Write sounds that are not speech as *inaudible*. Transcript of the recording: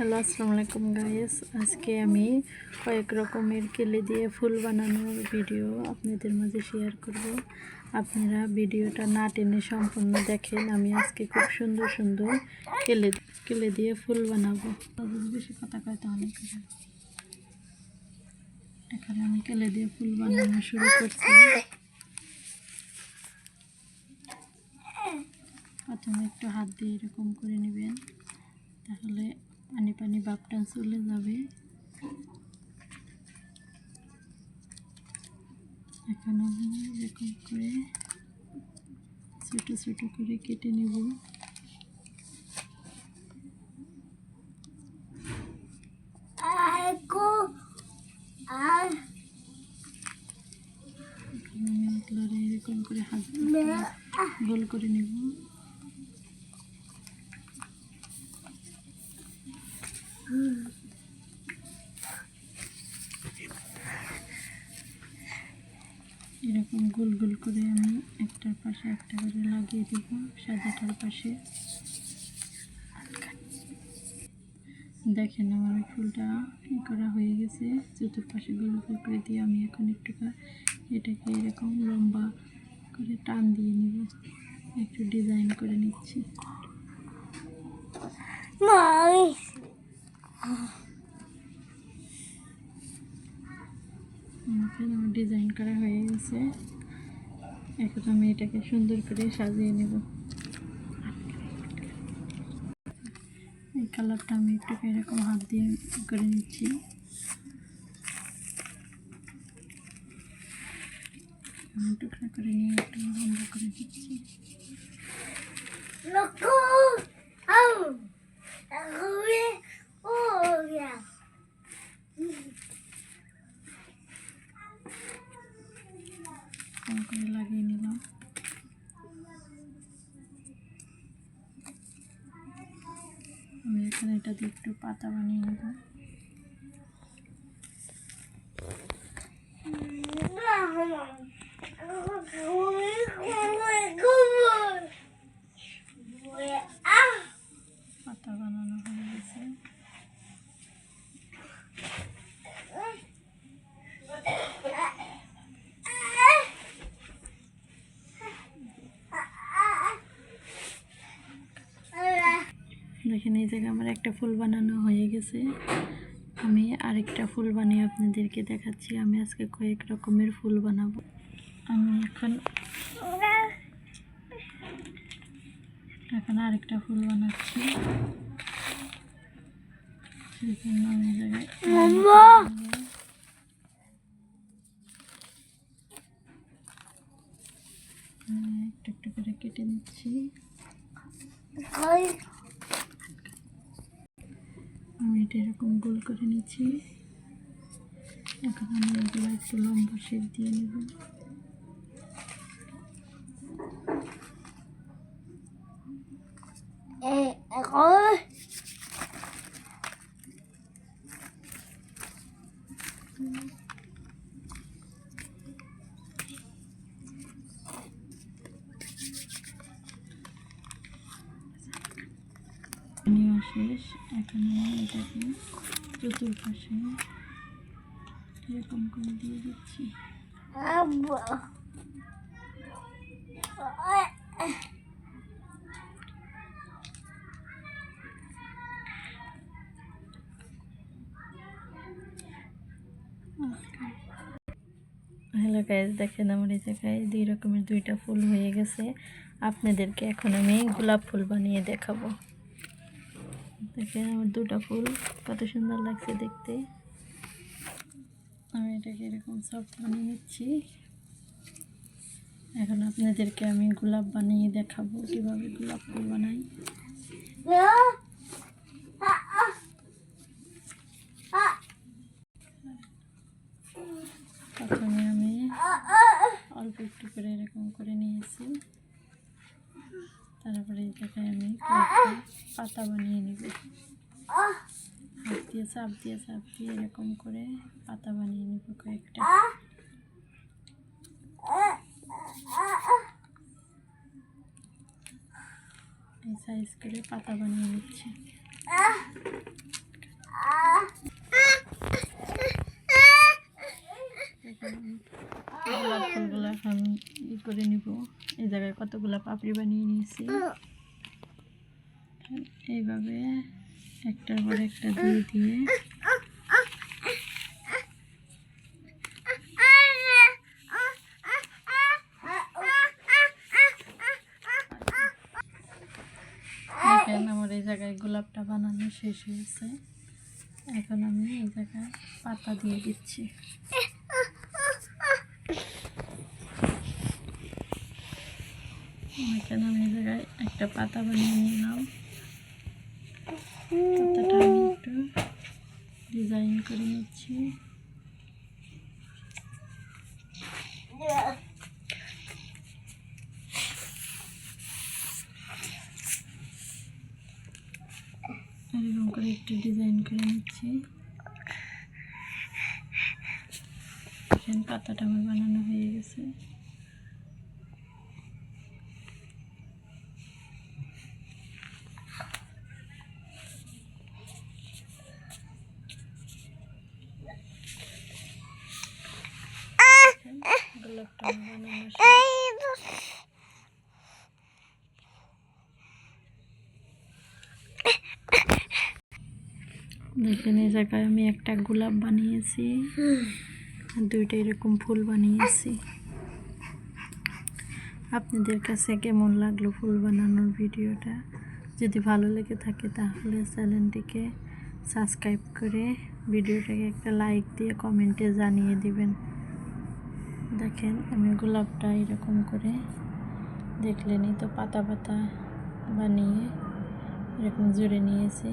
Hello, আসসালামু আলাইকুম guys আজকে আমি কয়েক রকমের কেলে দিয়ে ফুল বানানোর ভিডিও আপনাদের মাঝে শেয়ার করব। আপনারা ভিডিওটা না টেনে সম্পূর্ণ দেখেন, আমি আজকে খুব সুন্দর সুন্দর কেলে কেলে দিয়ে ফুল বানাবো। বেশি কথা কয় তাহলে। এখানে আমি কেলে দিয়ে ফুল বানানো শুরু করছি। প্রথমে একটু হাত দিয়ে এরকম করে নেবেন, তাহলে পানি ভাবটা চলে যাবে। এখন আমি এরকম করে ছোটো ছোটো করে কেটে নেব। এরকম করে হাত গোল করে নেব এরকম গোল গোল করে আমি একটার পাশে একটা করে লাগিয়ে দেব সাদাটার পাশে। দেখেন আমার ফুলটা করা হয়ে গেছে। চতুর্পাশে গোল গোল করে দিয়ে আমি এখন একটু এটাকে এরকম লম্বা করে টান দিয়ে নিব। একটু ডিজাইন করে নিচ্ছি। আমার ডিজাইন করা হয়ে গেছে। এখন আমি এটাকে সুন্দর করে সাজিয়ে নেব। এই কালারটা আমি একটু এরকম হাত দিয়ে করে নিচ্ছি। টুকরা করে নিয়ে একটু করে দিচ্ছি। কম করে লাগিয়ে নিলাম আমি এখানে এটা দিয়ে একটু পাতা বানিয়ে নেব পাতা জায়গায় আমার একটা ফুল বানানো হয়ে গেছে। আমি আরেকটা ফুল বানিয়ে আপনাদেরকে দেখাচ্ছি। আমি আজকে কয়েক রকমের ফুল বানাবো। আমি এখন এখন আরেকটা ফুল বানাচ্ছি। সেই জন্য আমি জায়গায় একটু একটু করে কেটে নিচ্ছি। আমি এটা এরকম গোল করে নিচ্ছি। এখন আমি এগুলো একটু লম্বা শেপ দিয়ে নেব। নেওয়া শেষ। এখন এটাকে চতুর্পাশে এরকম করে দিয়ে দিচ্ছি। হ্যালো গাইজ দেখেন আমার এই জায়গায় দুই রকমের দুইটা ফুল হয়ে গেছে। আপনাদেরকে এখন আমি গোলাপ ফুল বানিয়ে দেখাবো। দেখেন আমার দুটো ফুল, কত সুন্দর লাগছে দেখতে। আমি এটাকে এরকম সফট বানিয়ে নিচ্ছি। এখন আপনাদেরকে আমি গোলাপ বানিয়ে দেখাবো কীভাবে গোলাপ ফুল বানাই। প্রথমে আমি অল্প একটু করে এরকম করে নিয়েছি। এটাকে আমি পাতা বানিয়ে নিব। হাত দিয়ে চাপ দিয়ে চাপ দিয়ে এরকম করে পাতা বানিয়ে নিব কয়েকটা। এই সাইজ করে পাতা বানিয়ে নিচ্ছে। এখন ই করে নিব। এই জায়গায় কতগুলো পাপড়ি বানিয়ে নিয়েছি। এইভাবে একটার পর একটা দিয়ে দিয়ে। আমার এই জায়গায় গোলাপটা বানানো শেষ হয়েছে। এখন আমি এই জায়গায় পাতা দিয়ে দিচ্ছি। এখানে আমি এই জায়গায় একটা পাতা বানিয়ে নিলাম। পাতাটা আমি একটু ডিজাইন করে নিচ্ছি। এরকম করে একটু ডিজাইন করে নিচ্ছি। পাতাটা আমার বানানো হয়ে গেছে। আমার বানানো *laughs* দেখেন এই জায়গায় আমি একটা গোলাপ বানিয়েছি। আর দুইটা এরকম ফুল বানিয়েছি। আপনাদের কাছে কেমন লাগল ফুল বানানোর ভিডিওটা? যদি ভালো লেগে থাকে তাহলে চ্যানেলটিকে সাবস্ক্রাইব করে ভিডিওটাকে একটা লাইক দিয়ে কমেন্টে জানিয়ে দিবেন। দেখেন আমি গোলাপটা এরকম করে দেখলেনই তো পাতা পাতা বানিয়ে এরকম জুড়ে নিয়েছি।